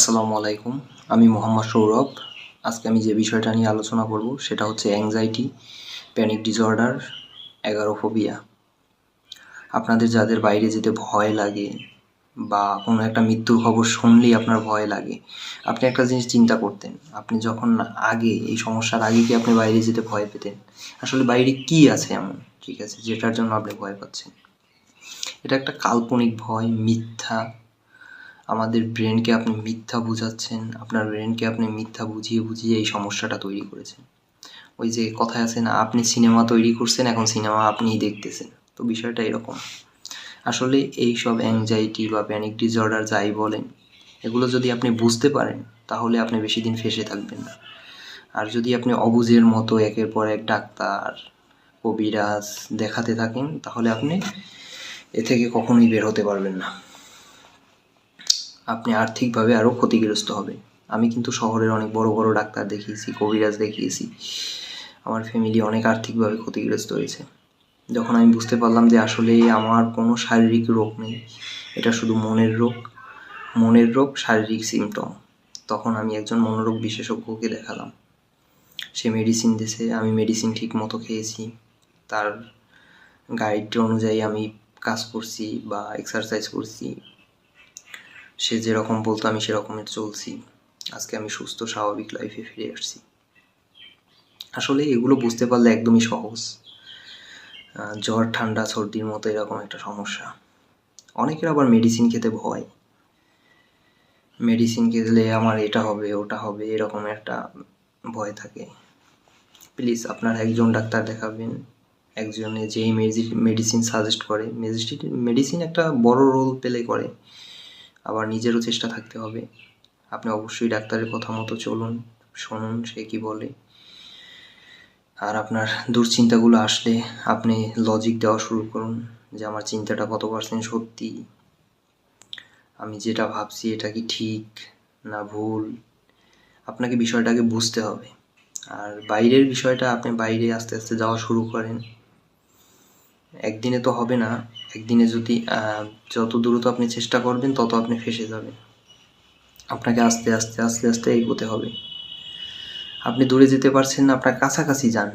আসসালামু আলাইকুম। আমি মোহাম্মদ সৌরভ। আজকে আমি যে বিষয়টা নিয়ে আলোচনা করব সেটা হচ্ছে অ্যাংজাইটি প্যানিক ডিসঅর্ডার এগারোফোবিয়া আপনাদের যাদের বাইরে যেতে ভয় লাগে বা কোনো একটা মৃত্যুর খবর শুনলেই আপনার ভয় লাগে, আপনি একটা জিনিস চিন্তা করতেন, আপনি যখন আগে, এই সমস্যার আগে কি আপনি বাইরে যেতে ভয় পেতেন? আসলে বাইরে কি আছে এমন? ঠিক আছে, যেটার জন্য আপনি ভয় পাচ্ছেন। এটা একটা কাল্পনিক ভয়, মিথ্যা আমাদের ব্রেনকে আপনি মিথ্যা বুঝাচ্ছেন, আপনার ব্রেনকে আপনি মিথ্যা বুঝিয়ে বুঝিয়ে এই সমস্যাটা তৈরি করেছেন। ওই যে কথায় আছে না, আপনি সিনেমা তৈরি করছেন, এখন সিনেমা আপনিই দেখতেছেন। তো বিষয়টা এরকম। আসলে এই সব অ্যাংজাইটি বা প্যানিক ডিসঅর্ডার যাই বলেন, এগুলো যদি আপনি বুঝতে পারেন, তাহলে আপনি বেশি দিন ফেসে থাকবেন না। আর যদি আপনি অবুজের মতো একের পর এক ডাক্তার, কবিরাজ দেখাতে থাকেন, তাহলে আপনি এ থেকে কখনোই বের হতে পারবেন না। আপনি আর্থিকভাবে আরও ক্ষতিগ্রস্ত হবেন আমি কিন্তু শহরের অনেক বড় বড় ডাক্তার দেখিয়েছি, কবিরাজ দেখিয়েছি। আমার ফ্যামিলি অনেক আর্থিকভাবে ক্ষতিগ্রস্ত হয়েছে। যখন আমি বুঝতে পারলাম যে আসলে আমার কোনো শারীরিক রোগ নেই, এটা শুধু মনের রোগ। মনের রোগ, শারীরিক সিমটম তখন আমি একজন মনোরোগ বিশেষজ্ঞকে দেখালাম। সে মেডিসিন দিয়েছে, আমি মেডিসিন ঠিক মতো খেয়েছি। তার গাইড অনুযায়ী আমি কাজ করছি বা এক্সারসাইজ করছি। সে যেরকম বলতো, আমি সেরকমের চলছি। আজকে আমি সুস্থ, স্বাভাবিক লাইফে ফিরে আসছি। আসলে এগুলো বুঝতে পারলে একদমই সহজ। জ্বর, ঠান্ডা, সর্দির মতো এরকম একটা সমস্যা। অনেকের আবার মেডিসিন খেতে ভয়। মেডিসিন খেলে আমার এটা হবে, ওটা হবে, এরকম একটা ভয় থাকে। প্লিজ আপনার একজন ডাক্তার দেখাবেন। একজনে যেই মেডিসিন সাজেস্ট করে। মেডিসিন একটা বড় রোল প্লে করে। আবার নিজেরও চেষ্টা থাকতে হবে। আপনি অবশ্যই ডাক্তারের কথা মতো চলুন, শুনুন সে কি বলে। আর আপনার দুশ্চিন্তাগুলো আসলে আপনি লজিক দেওয়া শুরু করুন যে আমার চিন্তাটা কত পার্সেন্ট সত্যি। আমি যেটা ভাবছি এটা কি ঠিক না ভুল? আপনাকে বিষয়টাকে বুঝতে হবে। আর বাইরের বিষয়টা আপনি বাইরে আস্তে আস্তে যাওয়া শুরু করেন। একদিনে তো হবে না। একদিনে যদি যত দ্রুত আপনি চেষ্টা করবেন, তত আপনি ফেসে যাবেন। আপনাকে আস্তে আস্তে আস্তে আস্তে এগোতে হবে। আপনি দূরে যেতে পারছেন না, আপনার কাছাকাছি যান।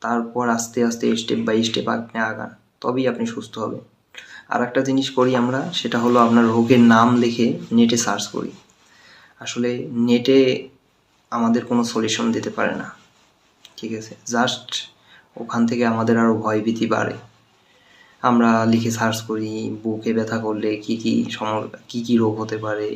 তারপর আস্তে আস্তে স্টেপ বাই স্টেপ আপনি আগান, তবেই আপনি সুস্থ হবেন। আর একটা জিনিস করি আমরা, সেটা হলো আপনার রোগের নাম লিখে নেটে সার্চ করি। আসলে নেটে আমাদের কোনো সলিউশন দিতে পারে না। ঠিক আছে? জাস্ট ওখান থেকে আমাদের আরও ভয়ভীতি বাড়ে। আমরা লিখে সার্চ করি, বুকে ব্যথা করলে কি কি সম কি কি রোগ হতে পারে